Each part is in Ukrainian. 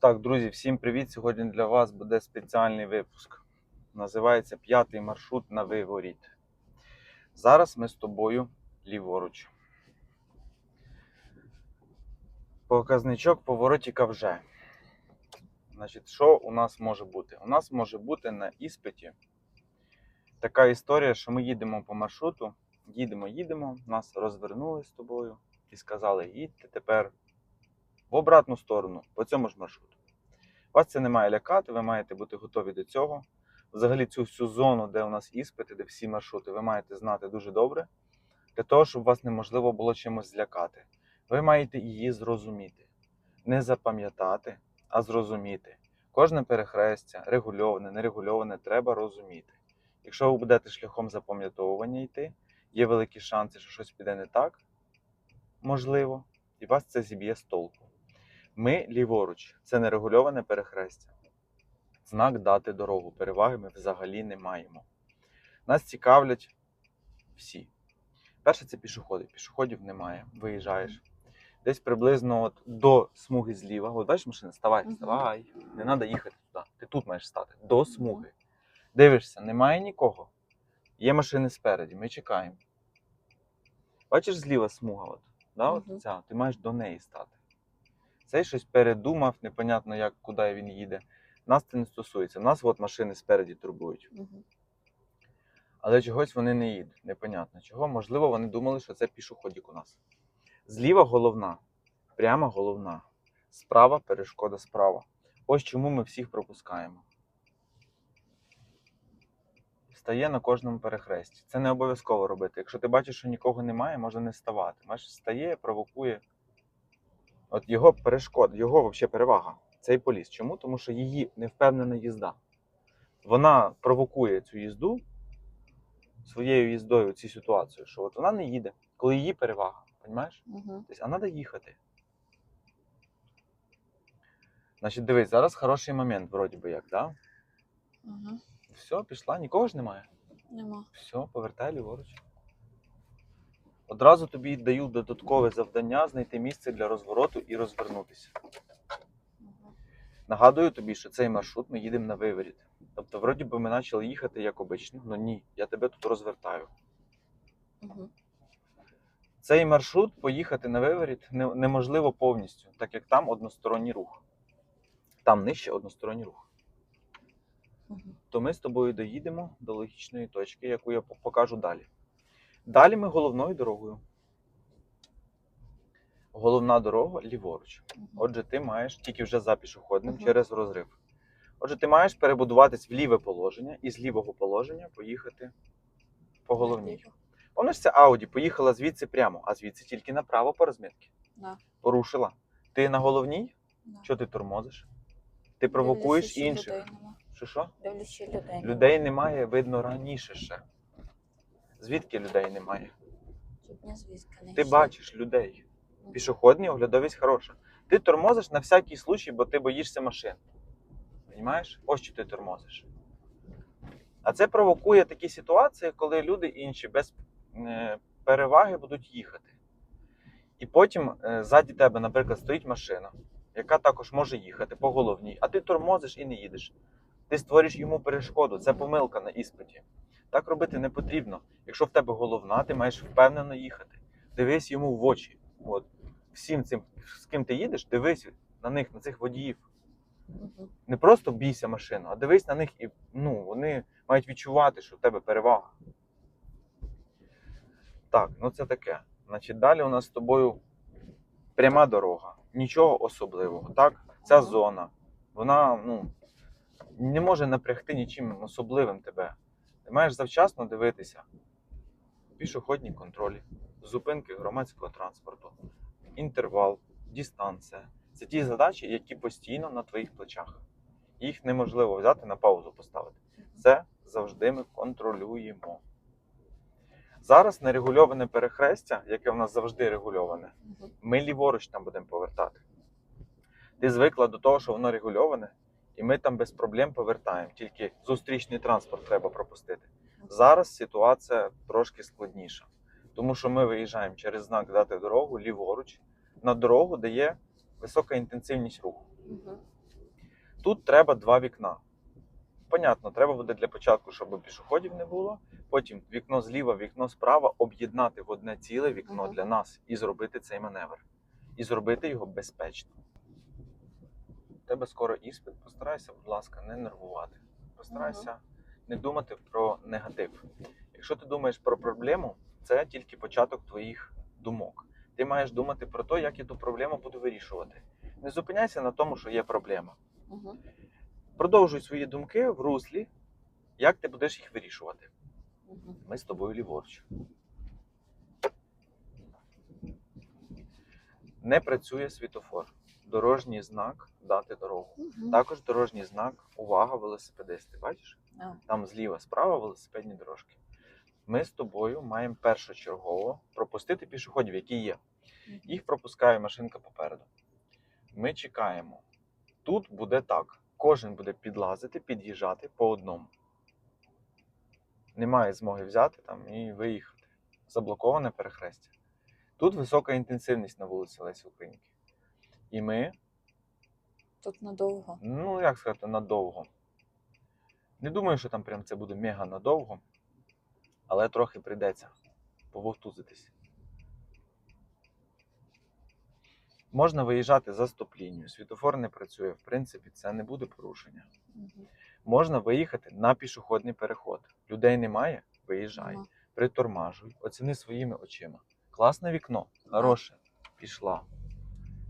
Так, друзі, всім привіт! Сьогодні для вас буде спеціальний випуск. Називається П'ятий маршрут на виворіт. Зараз ми з тобою ліворуч. Показничок поворотіка вже. Значить, що у нас може бути? У нас може бути на іспиті така історія, що ми їдемо по маршруту, їдемо, їдемо, нас розвернули з тобою і сказали, їдьте тепер в обратну сторону, по цьому ж маршруту. Вас це не має лякати, ви маєте бути готові до цього. Взагалі, цю всю зону, де у нас іспити, де всі маршрути, ви маєте знати дуже добре, для того, щоб вас неможливо було чимось злякати. Ви маєте її зрозуміти. Не запам'ятати, а зрозуміти. Кожне перехрестя, регульоване, нерегульоване, треба розуміти. Якщо ви будете шляхом запам'ятовування йти, є великі шанси, що щось піде не так, можливо, і вас це зіб'є з толку. Ми ліворуч, це нерегульоване перехрестя. Знак дати дорогу. Переваги ми взагалі не маємо. Нас цікавлять всі. Перше це пішоходи. Пішоходів немає. Виїжджаєш. Десь приблизно от до смуги зліва. От бачиш машина, ставай, ставай. Не треба їхати туди. Ти тут маєш стати. До смуги. Дивишся, немає нікого. Є машини спереді, ми чекаємо. Бачиш зліва смуга, от, да, от ця, ти маєш до неї стати. Цей щось передумав, непонятно, як, куди він їде. Нас це не стосується. Нас от машини спереді турбують. Але чогось вони не їдуть. Непонятно чого. Можливо, вони думали, що це пішоходік у нас. Зліва головна, прямо головна. Справа перешкода справа. Ось чому ми всіх пропускаємо. Стає на кожному перехресті. Це не обов'язково робити. Якщо ти бачиш, що нікого немає, можна не ставати. Бачиш, стає, провокує. От його перешкод, його взагалі перевага. Цей поліс. Чому? Тому що її невпевнена їзда. Вона провокує цю їзду своєю їздою, цю ситуацію, що от вона не їде, коли її перевага. Понімаєш? Мгм. Тобто, а треба їхати. Значить, дивись, зараз хороший момент, вроді би як, да? Мгм. Все, пішла, нікого ж немає. Нема. Все, повертай ліворуч. Одразу тобі даю додаткове завдання знайти місце для розвороту і розвернутися. Нагадую тобі, що цей маршрут ми їдемо на виворіт. Тобто, вроді би ми почали їхати як обично, але ні, я тебе тут розвертаю. Мгм. Цей маршрут поїхати на виворіт неможливо повністю, так як там односторонній рух. Там нижче односторонній рух. Мгм. То ми з тобою доїдемо до логічної точки, яку я покажу далі. Далі ми головною дорогою. Головна дорога ліворуч. Отже, ти маєш тільки вже за пішохідним Мгм. через розрив. Отже, ти маєш перебудуватись в ліве положення і з лівого положення поїхати по головній. Помниш, це Ауді поїхала звідси прямо, а звідси тільки направо по розмітці. Да. Порушила. Ти на головній? Да. Що ти тормозиш? Ти провокуєш Дивлюся, інших. людей. Що що? Дивлюся, людей. Людей немає, видно раніше ще. Звідки людей немає? Не звідки не Ти бачиш людей. Мгм. Пішохідний оглядовість хороша. Ти тормозиш на всякий случай, бо ти боїшся машин. Понімаєш? Ось що ти тормозиш. А це провокує такі ситуації, коли люди інші без е, переваги будуть їхати. І потім е, ззаді тебе, наприклад, стоїть машина, яка також може їхати по головній, а ти тормозиш і не їдеш. Ти створюєш йому перешкоду. Це помилка на іспиті. Так робити не потрібно. Якщо в тебе головна, ти маєш впевнено їхати. Дивись йому в очі. От. Всім цим, з ким ти їдеш, дивись на них, на цих водіїв. Не просто бійся машину, а дивись на них і ну, вони мають відчувати, що в тебе перевага. Так, ну це таке. Значить, далі у нас з тобою пряма дорога. Нічого особливого. Так? Ця зона, вона ну, не може напрягти нічим особливим тебе. Ти маєш завчасно дивитися. Пішохідні контролі, зупинки громадського транспорту, інтервал, дистанція. Це ті задачі, які постійно на твоїх плечах. Їх неможливо взяти на паузу поставити. Це завжди ми контролюємо. Зараз нерегульоване перехрестя, яке в нас завжди регульоване, ми ліворуч там будемо повертати. Ти звикла до того, що воно регульоване, і ми там без проблем повертаємо. Тільки зустрічний транспорт треба пропустити. Зараз ситуація трошки складніша, тому що ми виїжджаємо через знак дати дорогу ліворуч на дорогу, де є висока інтенсивність руху. Тут треба два вікна. Понятно, треба буде для початку, щоб пішоходів не було. Потім вікно зліва, вікно справа об'єднати в одне ціле вікно Мгм. для нас і зробити цей маневр. І зробити його безпечно. Тебе скоро іспит. Постарайся, будь ласка, не нервувати. Постарайся не думати про негатив. Якщо ти думаєш про проблему, це тільки початок твоїх думок. Ти маєш думати про те, як я ту проблему буду вирішувати. Не зупиняйся на тому, що є проблема. Угу. Продовжуй свої думки в руслі, як ти будеш їх вирішувати. Угу. Ми з тобою ліворуч. Не працює світофор. Дорожній знак дати дорогу. Угу. Також дорожній знак увага, велосипедисти. Бачиш? А, Там зліва, справа велосипедні дорожки. Ми з тобою маємо першочергово пропустити пішоходів, які є. Їх пропускає машинка попереду. Ми чекаємо. Тут буде так: кожен буде підлазити, під'їжджати по одному. Немає змоги взяти там і виїхати. Заблоковане перехрестя. Тут висока інтенсивність на вулиці Лесі Українки. І ми, Тут надовго. ну як сказати, надовго. Не думаю, що там прям це буде мега надовго, але трохи прийдеться пововтузитись. Можна виїжджати за стоп-лінію. Світофор не працює. В принципі, це не буде порушення. Угу. Можна виїхати на пішохідний переход. Людей немає, виїжджай, Ага. притормажуй, оціни своїми очима. Класне вікно, хороше, пішла.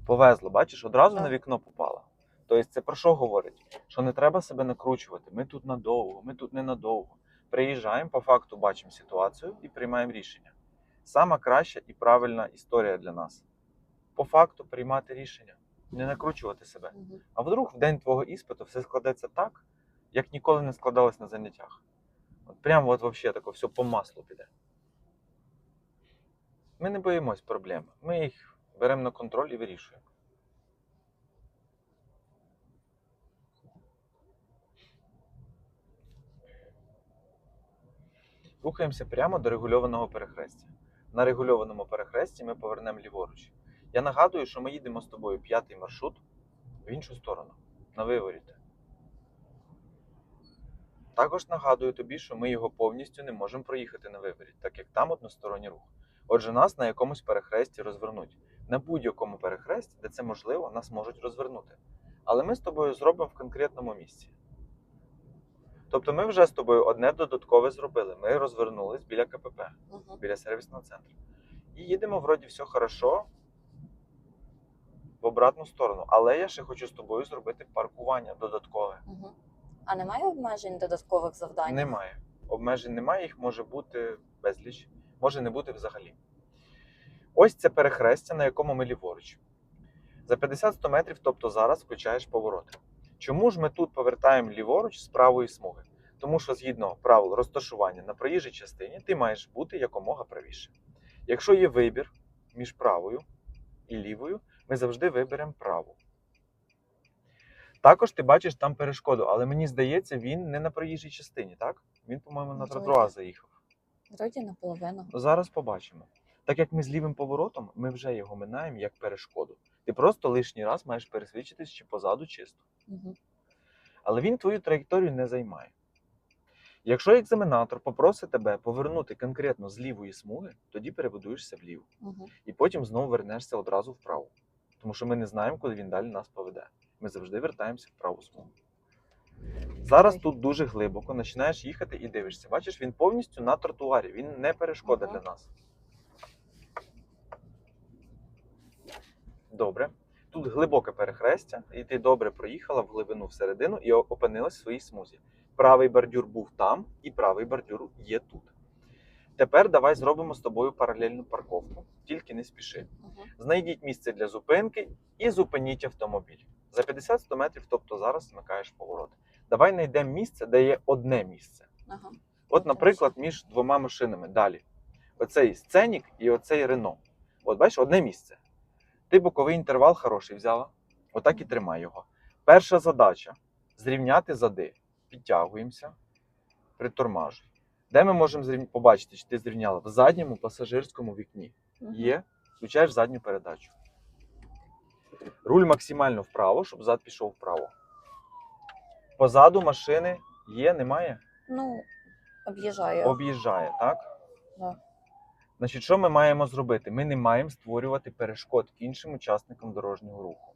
Повезло, бачиш, одразу Так. на вікно попала. Тобто це про що говорить? Що не треба себе накручувати. Ми тут надовго, ми тут ненадовго. Приїжджаємо, по факту бачимо ситуацію і приймаємо рішення. Сама краща і правильна історія для нас. По факту приймати рішення, не накручувати себе. Угу. А вдруг в день твого іспиту все складеться так, як ніколи не складалось на заняттях. От прямо от вообще тако все по маслу піде. Ми не боїмось проблем. Ми їх беремо на контроль і вирішуємо. Рухаємося прямо до регульованого перехрестя. На регульованому перехресті ми повернемо ліворуч. Я нагадую, що ми їдемо з тобою п'ятий маршрут в іншу сторону, на виворіт. Також нагадую тобі, що ми його повністю не можемо проїхати на виворіт, так як там односторонній рух. Отже, нас на якомусь перехресті розвернуть. На будь-якому перехресті, де це можливо, нас можуть розвернути. Але ми з тобою зробимо в конкретному місці. Тобто ми вже з тобою одне додаткове зробили. Ми розвернулись біля КПП, Угу. біля сервісного центру. І їдемо, вроді, все хорошо в обратну сторону. Але я ще хочу з тобою зробити паркування додаткове. Угу. А немає обмежень додаткових завдань? Немає. Обмежень немає, їх може бути безліч, може не бути взагалі. Ось це перехрестя, на якому ми ліворуч. За 50-100 метрів, тобто зараз, включаєш повороти. Чому ж ми тут повертаємо ліворуч з правої смуги? Тому що згідно правил розташування на проїжджій частині, ти маєш бути якомога правіше. Якщо є вибір між правою і лівою, ми завжди виберемо праву. Також ти бачиш там перешкоду, але мені здається, він не на проїжджій частині, так? Він, по-моєму, на Ну, тротуар заїхав. Вроді наполовину. Ну, Зараз побачимо. Так як ми з лівим поворотом, ми вже його минаємо як перешкоду. Ти просто лишній раз маєш пересвідчитись, чи позаду чисто. Угу. Але він твою траєкторію не займає. Якщо екзаменатор попросить тебе повернути конкретно з лівої смуги, тоді перебудуєшся вліво. Угу. І потім знову вернешся одразу вправо. Тому що ми не знаємо, куди він далі нас поведе. Ми завжди вертаємося в праву смугу. Зараз тут дуже глибоко починаєш їхати і дивишся. Бачиш, він повністю на тротуарі, він не перешкода Ага. для нас. Добре. Тут глибоке перехрестя, і ти добре проїхала в глибину всередину і опинилась в своїй смузі. Правий бордюр був там, і правий бордюр є тут. Тепер давай зробимо з тобою паралельну парковку, тільки не спіши. Угу. Знайдіть місце для зупинки і зупиніть автомобіль. За 50-100 метрів, тобто зараз вмикаєш поворот. Давай знайдемо місце, де є одне місце. Ага. От, наприклад, між двома машинами далі. Оцей сценік і оцей Рено. От бачиш, одне місце. Ти боковий інтервал хороший взяла. Отак і тримай його. Перша задача зрівняти зади. Підтягуємося, притормажуй. Де ми можемо зрів... побачити, чи ти зрівняла? В задньому пасажирському вікні. Є, включаєш задню передачу. Руль максимально вправо, щоб зад пішов вправо. Позаду машини є, немає? Ну, об'їжджаю. Об'їжджає, так? Да. Значить, що ми маємо зробити? Ми не маємо створювати перешкод іншим учасникам дорожнього руху.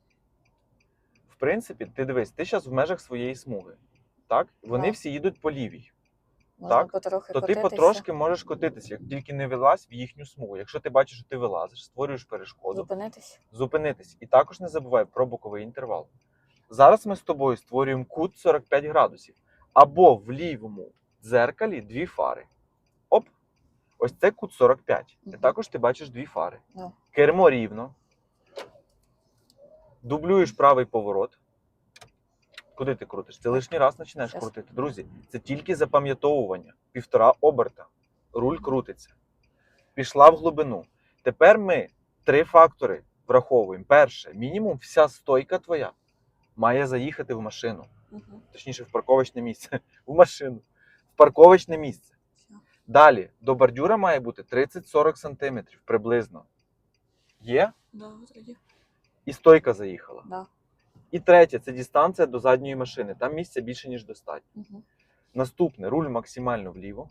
В принципі, ти дивись, ти зараз в межах своєї смуги. Так? Вони Да. всі їдуть по лівій. Можна так, потрохи То ти котитися. потрошки можеш котитися, як тільки не вилазь в їхню смугу. Якщо ти бачиш, що ти вилазиш, створюєш перешкоду, Зупинитись. зупинитись. І також не забувай про боковий інтервал. Зараз ми з тобою створюємо кут 45 градусів. Або в лівому дзеркалі дві фари. Ось це кут 45. І Мгм. також ти бачиш дві фари. Да. Кермо рівно. Дублюєш правий поворот. Куди ти крутиш? Ти лишній раз починаєш Щас. крутити. Друзі, це тільки запам'ятовування. Півтора оберта. Руль крутиться. Пішла в глибину. Тепер ми три фактори враховуємо. Перше, мінімум, вся стойка твоя має заїхати в машину. Угу. Точніше, в парковочне місце. В машину. В парковочне місце. Далі до бордюра має бути 30-40 см приблизно. Є? Да. І стойка заїхала. Да. І третє це дистанція до задньої машини. Там місця більше, ніж достатньо. Угу. Наступне руль максимально вліво.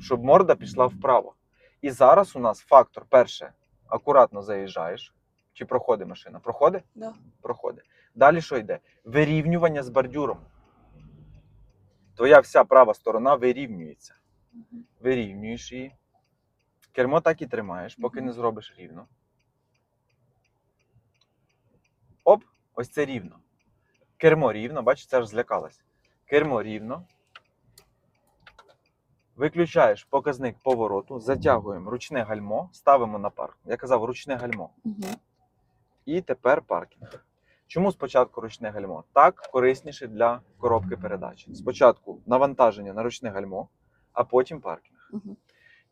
Щоб морда пішла вправо. І зараз у нас фактор перше. Акуратно заїжджаєш. Чи проходить машина? Проходить? Да. Проходить. Далі що йде? Вирівнювання з бордюром. Твоя вся права сторона вирівнюється. Вирівнюєш її. Кермо так і тримаєш, поки не зробиш рівно. Оп, ось це рівно. Кермо рівно, бачиш, це аж злякалась. Кермо рівно. Виключаєш показник повороту, затягуємо ручне гальмо, ставимо на парк. Я казав, ручне гальмо. Угу. І тепер паркінг. Чому спочатку ручне гальмо? Так корисніше для коробки передач. Спочатку навантаження на ручне гальмо, а потім паркінг. Угу.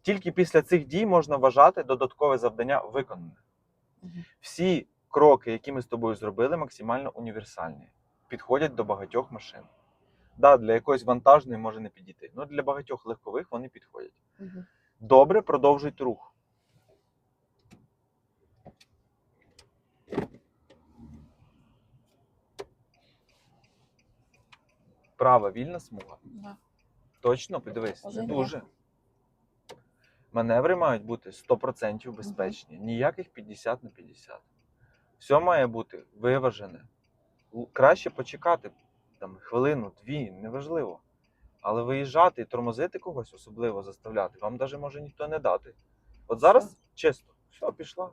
Тільки після цих дій можна вважати додаткове завдання виконане. Мгм. Всі кроки, які ми з тобою зробили, максимально універсальні, підходять до багатьох машин. Да, для якоїсь вантажної може не підійти. але для багатьох легкових вони підходять. Угу. Добре, продовжуйте рух. Права вільна смуга. Да. Точно, подивись, не дуже. Маневри мають бути 100% безпечні, ніяких 50 на 50. Все має бути виважене. Краще почекати там, хвилину, дві, неважливо. Але виїжджати і тормозити когось, особливо заставляти, вам навіть може ніхто не дати. От зараз Все. чисто, все, пішла.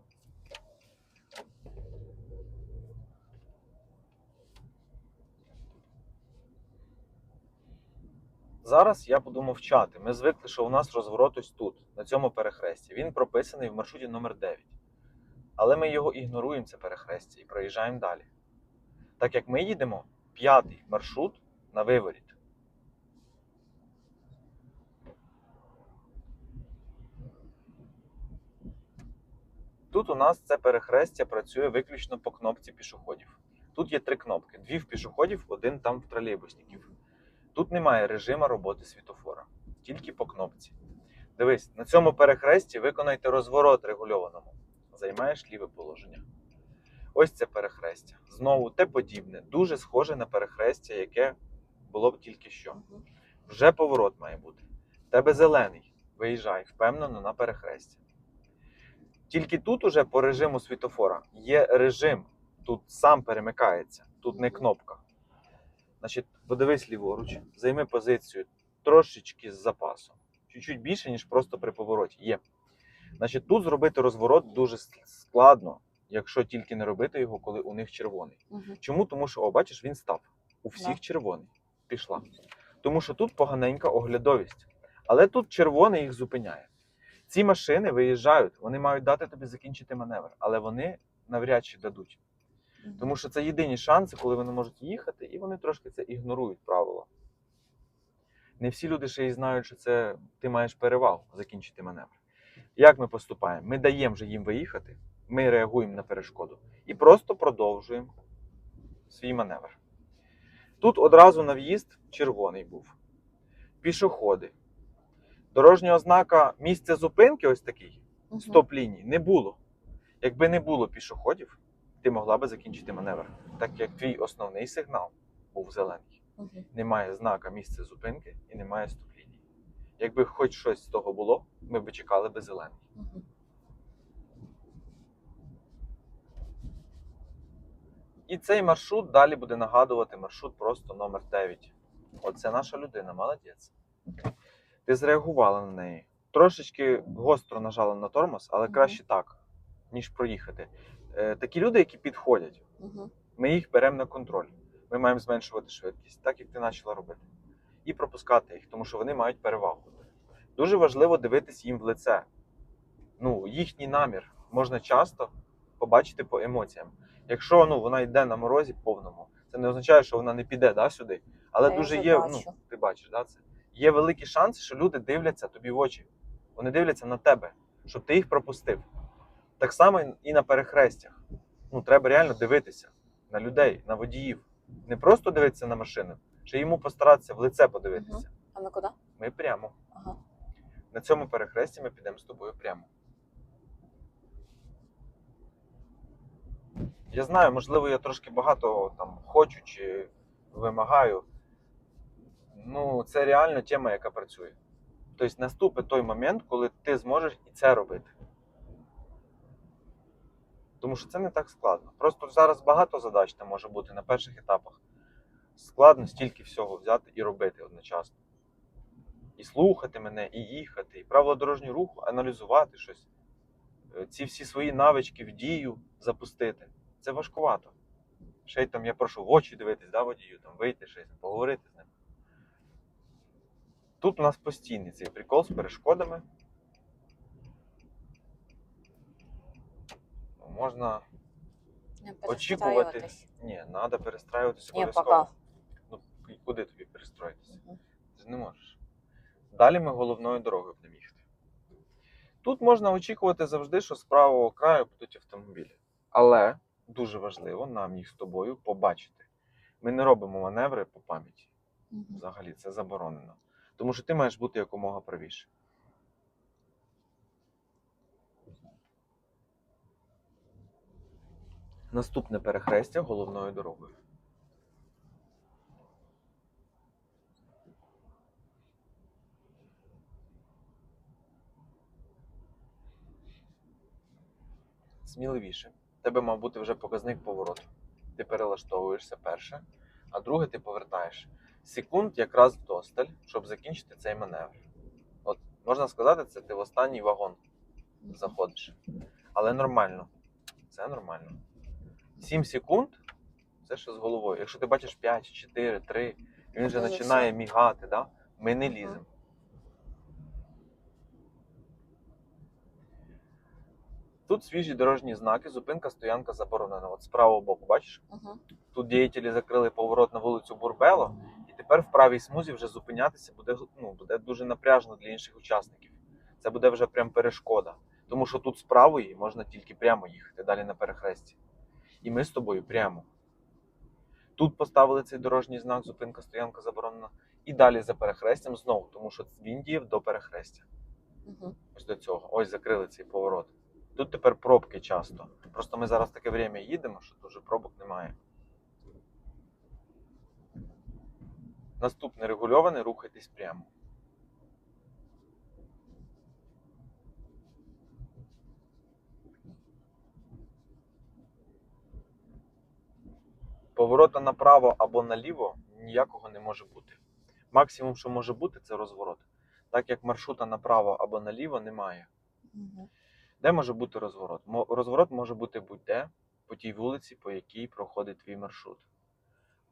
Зараз я буду мовчати. Ми звикли, що у нас розворот ось тут, на цьому перехресті. Він прописаний в маршруті номер 9. Але ми його ігноруємо, це перехрестя, і проїжджаємо далі. Так як ми їдемо п'ятий маршрут на виворіт. Тут у нас це перехрестя працює виключно по кнопці пішоходів. Тут є три кнопки: дві в пішоходів, один там в тролейбусників. Тут немає режиму роботи світофора, тільки по кнопці. Дивись, на цьому перехресті виконайте розворот регульованому. Займаєш ліве положення. Ось це перехрестя. Знову те подібне, дуже схоже на перехрестя, яке було б тільки що. Вже поворот має бути. Тебе зелений. Виїжджай впевнено на перехрестя. Тільки тут уже по режиму світофора є режим. Тут сам перемикається, тут не кнопка. Значить, подивись ліворуч, займи позицію трошечки з запасом. Чуть-чуть більше, ніж просто при повороті. Є. Значить, тут зробити розворот дуже складно, якщо тільки не робити його, коли у них червоний. Угу. Чому? Тому що, о, бачиш, він став. У всіх Да. червоний. Пішла. Тому що тут поганенька оглядовість. Але тут червоний їх зупиняє. Ці машини виїжджають, вони мають дати тобі закінчити маневр, але вони навряд чи дадуть. Тому що це єдині шанси, коли вони можуть їхати, і вони трошки це ігнорують правила. Не всі люди ще й знають, що це ти маєш перевагу закінчити маневр. Як ми поступаємо? Ми даємо вже їм виїхати, ми реагуємо на перешкоду і просто продовжуємо свій маневр. Тут одразу на в'їзд червоний був. Пішоходи. Дорожня ознака місце зупинки, ось такий, стоп лінії, не було. Якби не було пішоходів, ти могла би закінчити маневр, так як твій основний сигнал був зелений. Мгм. Немає знака місця зупинки і немає стоп-лінії. Якби хоч щось з того було, ми б чекали би зелений. Мгм. І цей маршрут далі буде нагадувати маршрут просто номер 9. Оце наша людина, молодець. Ти зреагувала на неї. Трошечки гостро нажала на тормоз, але краще так, ніж проїхати. Е, такі люди, які підходять, Мгм. ми їх беремо на контроль. Ми маємо зменшувати швидкість, так як ти почала робити. І пропускати їх, тому що вони мають перевагу. Дуже важливо дивитись їм в лице. Ну, їхній намір можна часто побачити по емоціям. Якщо ну, вона йде на морозі повному, це не означає, що вона не піде да, сюди. Але я дуже є, бачу. ну, ти бачиш, да, це? є великі шанси, що люди дивляться тобі в очі. Вони дивляться на тебе, щоб ти їх пропустив. Так само і на перехрестях. Ну, треба реально дивитися на людей, на водіїв. Не просто дивитися на машину, ще йому постаратися в лице подивитися. А ми куди? Ми прямо. Ага. На цьому перехресті ми підемо з тобою прямо. Я знаю, можливо, я трошки багато там хочу чи вимагаю. Ну, це реально тема, яка працює. Тобто наступить той момент, коли ти зможеш і це робити. Тому що це не так складно. Просто зараз багато задач там може бути на перших етапах. Складно стільки всього взяти і робити одночасно. І слухати мене, і їхати, і правила дорожнього руху, аналізувати щось. Е, Ці всі свої навички в дію запустити. Це важкувато. Ще й там я прошу в очі дивитись, да, водію, там вийти щось, поговорити з ним. Тут у нас постійний цей прикол з перешкодами. Можна Не очікувати. Ні, треба перестраюватися обов'язково. Ну, куди тобі перестроїтися? Мгм. Ти ж не можеш. Далі ми головною дорогою будемо їхати. Тут можна очікувати завжди, що з правого краю будуть автомобілі. Але дуже важливо нам їх з тобою побачити. Ми не робимо маневри по пам'яті. Мгм. Взагалі це заборонено. Тому що ти маєш бути якомога правіше. Наступне перехрестя головною дорогою. Сміливіше. Тебе мав бути вже показник повороту. Ти перелаштовуєшся перше, а друге ти повертаєш. Секунд якраз вдосталь, щоб закінчити цей маневр. От можна сказати, це ти в останній вагон заходиш. Але нормально. Це нормально. 7 секунд це ще з головою. Якщо ти бачиш 5, 4, 3, він вже починає все. мігати, да? ми не ліземо. Тут свіжі дорожні знаки, зупинка, стоянка заборонена. От з правого боку, бачиш? Мгм. Тут діятелі закрили поворот на вулицю Бурбело, і тепер в правій смузі вже зупинятися буде, ну, буде дуже напряжно для інших учасників. Це буде вже прям перешкода. Тому що тут з правої можна тільки прямо їхати, далі на перехресті. І ми з тобою прямо. Тут поставили цей дорожній знак, зупинка, стоянка заборонена. І далі за перехрестям знову, тому що він діяв до перехрестя. Мгм. Ось до цього. Ось закрили цей поворот. Тут тепер пробки часто. Просто ми зараз таке время їдемо, що дуже пробок немає. Наступне регульоване, рухайтесь прямо. Поворота направо або наліво ніякого не може бути. Максимум, що може бути, це розворот. Так як маршрута направо або наліво немає. Мгм. Де може бути розворот? Розворот може бути будь-де по тій вулиці, по якій проходить твій маршрут.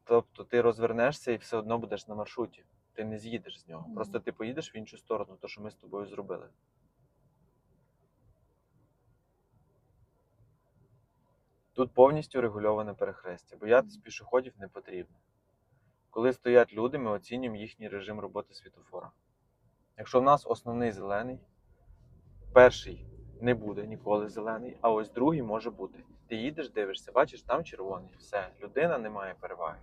Тобто ти розвернешся і все одно будеш на маршруті. Ти не з'їдеш з нього. Мгм. Просто ти поїдеш в іншу сторону, то що ми з тобою зробили. Тут повністю регульоване перехрестя. Боятись пішоходів не потрібно. Коли стоять люди, ми оцінюємо їхній режим роботи світофора. Якщо в нас основний зелений, перший не буде ніколи зелений, а ось другий може бути. Ти їдеш, дивишся, бачиш, там червоний. Все, людина не має переваги.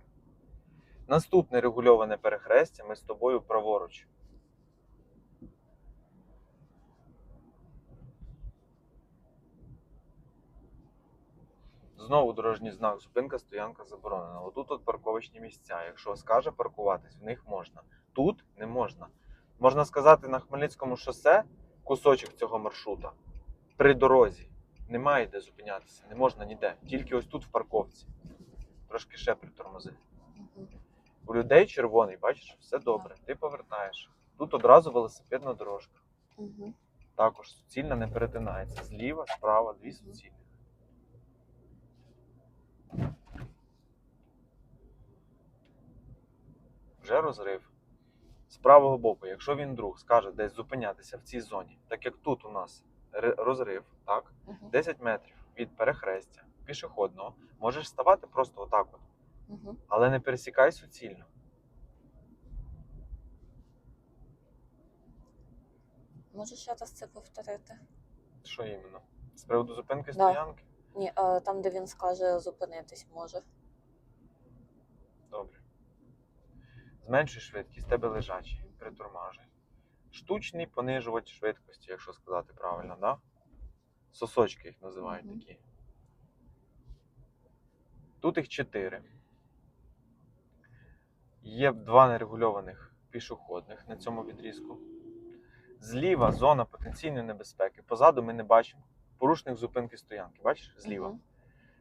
Наступне регульоване перехрестя ми з тобою праворуч. Знову дорожній знак, зупинка, стоянка заборонена. Отут от парковочні місця. Якщо скаже паркуватись, в них можна. Тут не можна. Можна сказати, на Хмельницькому шосе кусочок цього маршрута при дорозі. Немає де зупинятися, не можна ніде. Тільки ось тут в парковці. Трошки ще притормози. У людей червоний, бачиш, все добре. Ти повертаєш. Тут одразу велосипедна дорожка. Також суцільна не перетинається. Зліва, справа, дві суцільні. Вже розрив. З правого боку, якщо він друг скаже десь зупинятися в цій зоні, так як тут у нас розрив, так, 10 метрів від перехрестя пішохідного, можеш ставати просто отак от, але не пересікай суцільно. Можеш ще раз це повторити? Що іменно? З приводу зупинки Да. стоянки? Ні, е, там, де він скаже зупинитись може. Добре. Зменшуй швидкість, тебе лежачий, притормажуй. Штучний понижувач швидкості, якщо сказати правильно, да? Сосочки їх називають такі. Тут їх чотири. Є два нерегульованих пішохідних на цьому відрізку. Зліва зона потенційної небезпеки. Позаду ми не бачимо. Порушник зупинки стоянки. Бачиш? Зліва.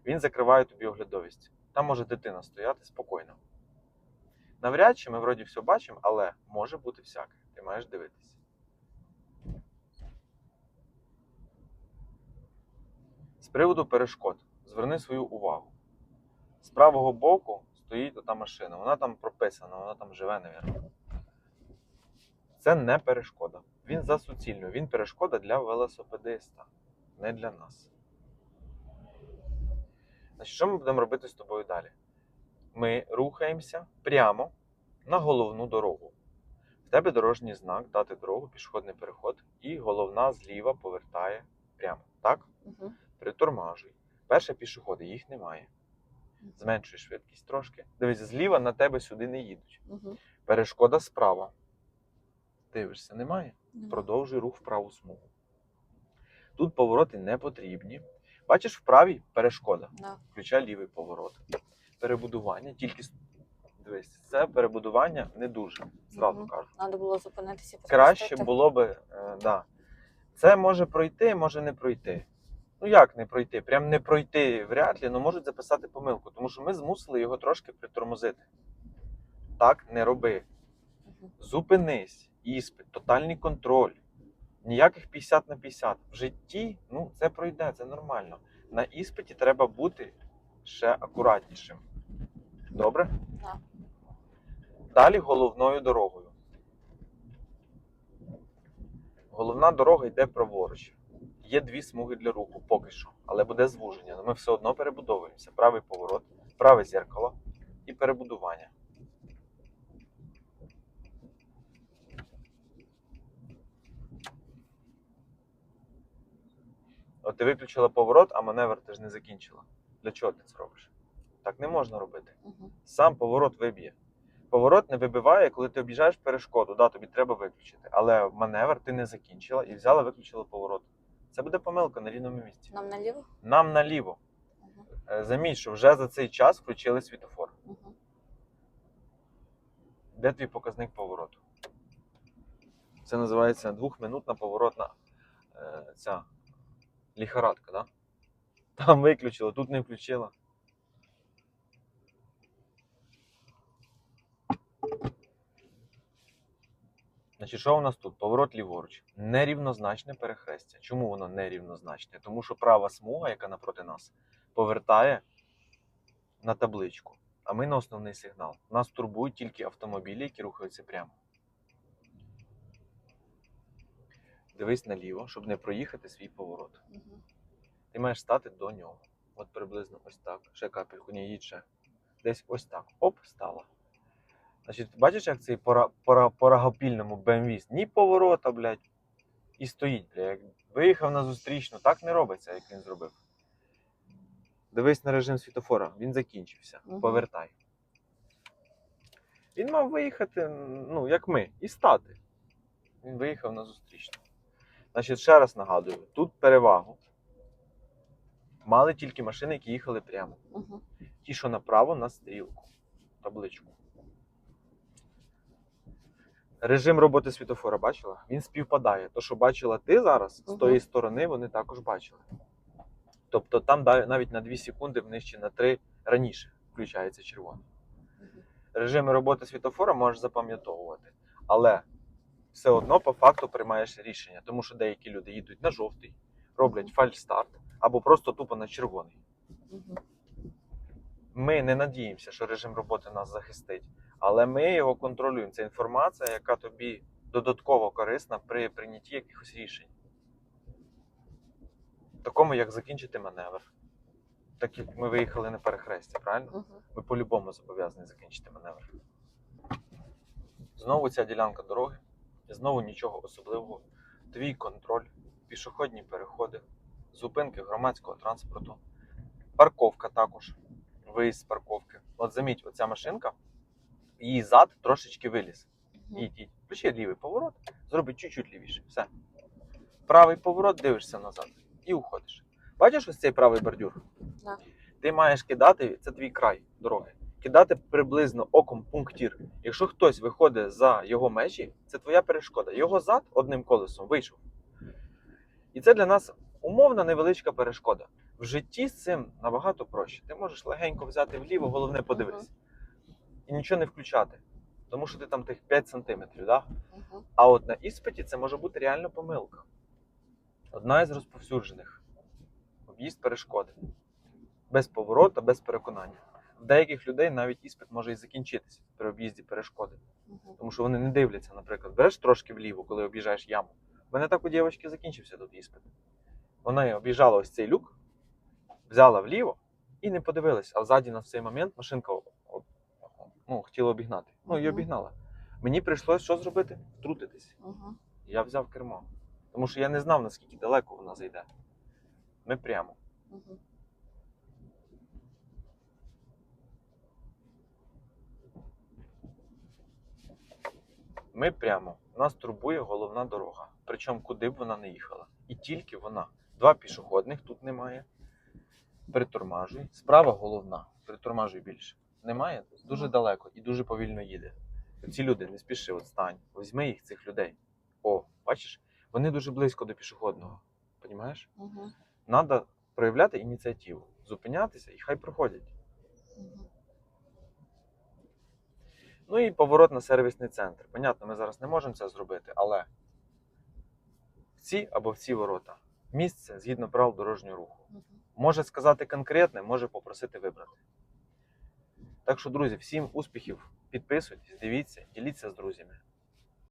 Він закриває тобі оглядовість. Там може дитина стояти спокійно. Навряд чи ми вроді все бачимо, але може бути всяке. Ти маєш дивитися. З приводу перешкод, зверни свою увагу. З правого боку стоїть ота машина. Вона там прописана, вона там живе, навірно. Це не перешкода. Він за суцільною. Він перешкода для велосипедиста, не для нас. Значить, що ми будемо робити з тобою далі? Ми рухаємося прямо на головну дорогу. В тебе дорожній знак, дати дорогу, пішохідний переход, і головна зліва повертає прямо. Так? Мгм. Притормажуй. Перше пішоходи, їх немає. Зменшуй швидкість трошки. Дивись, зліва на тебе сюди не їдуть. Мгм. Перешкода справа. Дивишся, немає? Нема. Продовжуй рух в праву смугу. Тут повороти не потрібні. Бачиш, в правій перешкода. Да. Включай лівий поворот. Перебудування тільки дивись, це перебудування не дуже, зразу Мгм. кажу. Надо було зупинитися Краще було би, е, да. Це може пройти, може не пройти. Ну як не пройти? Прям не пройти вряд ли, але можуть записати помилку, тому що ми змусили його трошки притормозити. Так не роби. Зупинись, іспит, тотальний контроль. Ніяких 50 на 50. В житті ну, це пройде, це нормально. На іспиті треба бути ще акуратнішим. Добре? Да. Далі головною дорогою. Головна дорога йде праворуч. Є дві смуги для руху поки що, але буде звуження. Ми все одно перебудовуємося. Правий поворот, праве зеркало і перебудування. От ти виключила поворот, а маневр ти ж не закінчила. Для чого ти це робиш? Так не можна робити. Мгм. Сам поворот виб'є. Поворот не вибиває, коли ти об'їжджаєш перешкоду. Да, тобі треба виключити. Але маневр ти не закінчила і взяла, виключила поворот. Це буде помилка на рівному місці. Нам наліво? Нам наліво. Е, Заміть, що вже за цей час включили світофор. Мгм. Де твій показник повороту? Це називається двохминутна поворотна е, ця ліхорадка, да? Там виключила, тут не включила. Значить, що у нас тут? Поворот ліворуч. Нерівнозначне перехрестя. Чому воно нерівнозначне? Тому що права смуга, яка напроти нас, повертає на табличку, а ми на основний сигнал. Нас турбують тільки автомобілі, які рухаються прямо. Дивись наліво, щоб не проїхати свій поворот. Мгм. Ти маєш стати до нього. От приблизно ось так. Ще капельку, ні, їдь ще. Десь ось так. Оп, стала. Значить, бачиш, як цей пора, пора, порагопільному BMW ні поворота, блядь, і стоїть, блядь. Як виїхав на зустрічну, так не робиться, як він зробив. Дивись на режим світофора, він закінчився. Мгм. Повертай. Він мав виїхати, ну, як ми, і стати. Він виїхав на зустрічну. Значить, ще раз нагадую, тут перевагу Мали тільки машини, які їхали прямо. Угу. Ті, що направо на стрілку, табличку. Режим роботи світофора бачила? Він співпадає. То, що бачила ти зараз, з тої сторони вони також бачили. Тобто там навіть на 2 секунди вниз чи на 3 раніше включається червоний. Режими роботи світофора можеш запам'ятовувати. Але все одно по факту приймаєш рішення, тому що деякі люди їдуть на жовтий, роблять фальстарт або просто тупо на червоний. Ми не надіємося, що режим роботи нас захистить, але ми його контролюємо. Це інформація, яка тобі додатково корисна при прийнятті якихось рішень. Такому, як закінчити маневр. Так як ми виїхали на перехрестя, правильно? Угу. Ми по-любому зобов'язані закінчити маневр. Знову ця ділянка дороги, знову нічого особливого. Твій контроль, пішохідні переходи, зупинки громадського транспорту, парковка також, виїзд з парковки. От заміть, оця машинка, її зад трошечки виліз. Їдь, їдь. Включи лівий поворот, зроби чуть-чуть лівіше. Все. Правий поворот, дивишся назад і уходиш. Бачиш ось цей правий бордюр? Так. Ти маєш кидати, це твій край дороги. Кидати приблизно оком пунктір. Якщо хтось виходить за його межі, це твоя перешкода. Його зад одним колесом вийшов. І це для нас умовна невеличка перешкода. В житті з цим набагато проще. Ти можеш легенько взяти вліво, головне подивись. І нічого не включати. Тому що ти там тих 5 сантиметрів, да? Угу. А от на іспиті це може бути реально помилка. Одна із розповсюджених об'їзд перешкоди. Без поворота, без переконання. В деяких людей навіть іспит може і закінчитися при об'їзді перешкоди. Угу. Тому що вони не дивляться, наприклад, береш трошки вліво, коли об'їжджаєш яму. У мене так у дівчинки закінчився тут іспит. Вона об'їжджала ось цей люк, взяла вліво і не подивилась. А ззаді на цей момент машинка ну, хотіла обігнати. Ну і Мгм. обігнала. Мені прийшлось що зробити? Втрутитись. Угу. Я взяв кермо. Тому що я не знав, наскільки далеко вона зайде. Ми прямо. Угу. Ми прямо. Нас турбує головна дорога. Причому куди б вона не їхала. І тільки вона. Два пішохідних тут немає. Притормажуй. Справа головна. Притормажуй більше. Немає. Дуже далеко і дуже повільно їде. Ці люди не спіши, от стань. Візьми їх, цих людей. О, бачиш, вони дуже близько до пішохідного. Понімаєш? Угу. Треба проявляти ініціативу, зупинятися і хай проходять. Угу. Ну і поворот на сервісний центр. Понятно, ми зараз не можемо це зробити, але в ці або в ці ворота місце згідно правил дорожнього руху. Угу. Може сказати конкретне, може попросити вибрати. Так що, друзі, всім успіхів, підписуйтесь, дивіться, діліться з друзями.